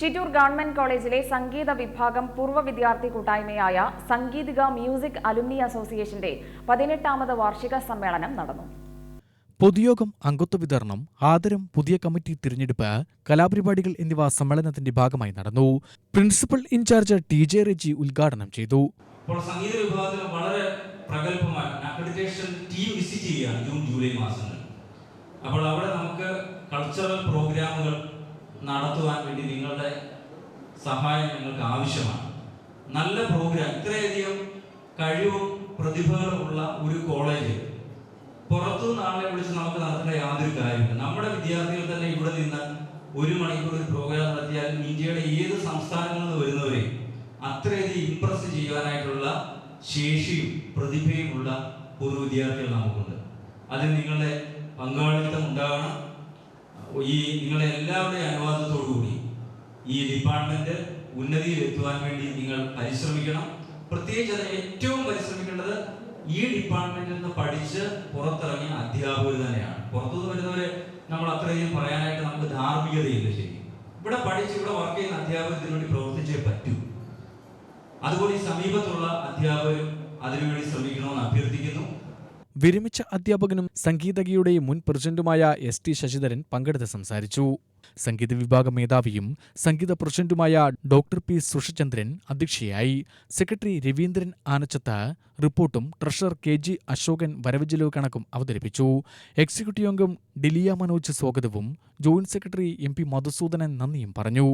Chittur government കോളേജിലെ സംഗീത വിഭാഗം പൂർവ വിദ്യാർത്ഥി കൂട്ടായ്മയായ സംഗീതിക മ്യൂസിക് അലുമിനി അസോസിയേഷന്റെ പതിനെട്ടാമത് വാർഷിക സമ്മേളനം നടന്നു. പൊതുയോഗം അംഗത്വ വിതരണം ആദരം പുതിയ കമ്മിറ്റി തിരഞ്ഞെടുപ്പ് കലാപരിപാടികൾ എന്നിവ സമ്മേളനത്തിന്റെ ഭാഗമായി നടന്നു. Principal incharge T J Reji ഉദ്ഘാടനം ചെയ്തു. അപ്പോൾ സംഗീത വിഭാഗത്തിൽ വളരെ പ്രഗത്ഭമായ അക്രഡിറ്റേഷൻ ടീം വിസിറ്റ് ചെയ്യുകയാണ് ജൂൺ ജൂലൈ മാസങ്ങളിൽ അപ്പോൾ അവിടെ നമുക്ക് കൾച്ചറൽ പ്രോഗ്രാമുകൾ നടത്തുവാൻ വേണ്ടി നിങ്ങളുടെ സഹായം ഞങ്ങൾക്ക് ആവശ്യമാണ്. നല്ല പ്രോഗ്രാം ഇത്രയധികം കഴിവും പ്രതിഭകളും ഉള്ള ഒരു കോളേജ് പുറത്തു നാളെ വിളിച്ച് നമുക്ക് നടത്തേണ്ട യാതൊരു കാര്യമില്ല നമ്മുടെ വിദ്യാർത്ഥികൾ തന്നെ ഇവിടെ നിന്ന് ഒരു മണിക്കൂർ ഒരു പ്രോഗ്രാം നടത്തിയാൽ ഇന്ത്യയുടെ ഏത് സംസ്ഥാനങ്ങളിൽ നിന്ന് വരുന്നവരെ അത്രയധികം ഇംപ്രസ് ചെയ്യാനായിട്ടുള്ള ശേഷിയും പ്രതിഭയുമുള്ള പൂർവ വിദ്യാർത്ഥികൾ നമുക്കുണ്ട്. അതിൽ നിങ്ങളുടെ പങ്കാളിത്തം ഉണ്ടാകണം. ഈ നിങ്ങളെ എല്ലാവരുടെയും അനുവാദത്തോടു കൂടി ഈ ഡിപ്പാർട്ട്മെന്റ് ഉന്നതിയിൽ എത്തുവാൻ വേണ്ടി നിങ്ങൾ പരിശ്രമിക്കണം. പ്രത്യേകിച്ച് അത് ഏറ്റവും പരിശ്രമിക്കേണ്ടത് ഈ ഡിപ്പാർട്ട്മെന്റിൽ നിന്ന് പഠിച്ച് പുറത്തിറങ്ങിയ അധ്യാപകർ തന്നെയാണ്. പുറത്തുനിന്ന് വരുന്നവരെ നമ്മൾ അത്രയധികം പറയാനായിട്ട് നമുക്ക് ധാർമ്മികതയില്ല ശരി ഇവിടെ പഠിച്ച് ഇവിടെ വർക്ക് ചെയ്യുന്ന അധ്യാപകത്തിന് വേണ്ടി പ്രവർത്തിച്ചേ പറ്റൂ. അതുപോലെ ഈ സമീപത്തുള്ള അധ്യാപകരും അതിനുവേണ്ടി അഭ്യർത്ഥിക്കുന്നു വിരമിച്ച അധ്യാപകനും സംഗീതകയുടെ മുൻ പ്രസിഡന്റുമായ എസ് ടി ശശിധരൻ പങ്കെടുത്ത് സംസാരിച്ചു. സംഗീത വിഭാഗ മേധാവിയും സംഗീത പ്രസിഡന്റുമായ ഡോക്ടർ പി സുഷചന്ദ്രൻ അധ്യക്ഷയായി. സെക്രട്ടറി രവീന്ദ്രൻ ആനച്ചത്ത് റിപ്പോർട്ടും ട്രഷറർ കെ ജി അശോകൻ വരവ് ചെലവ് കണക്കും അവതരിപ്പിച്ചു. എക്സിക്യൂട്ടീവ് അംഗം ഡിലിയ മനോജ് സ്വാഗതവും joint secretary M P Madhusoodanan നന്ദിയും പറഞ്ഞു.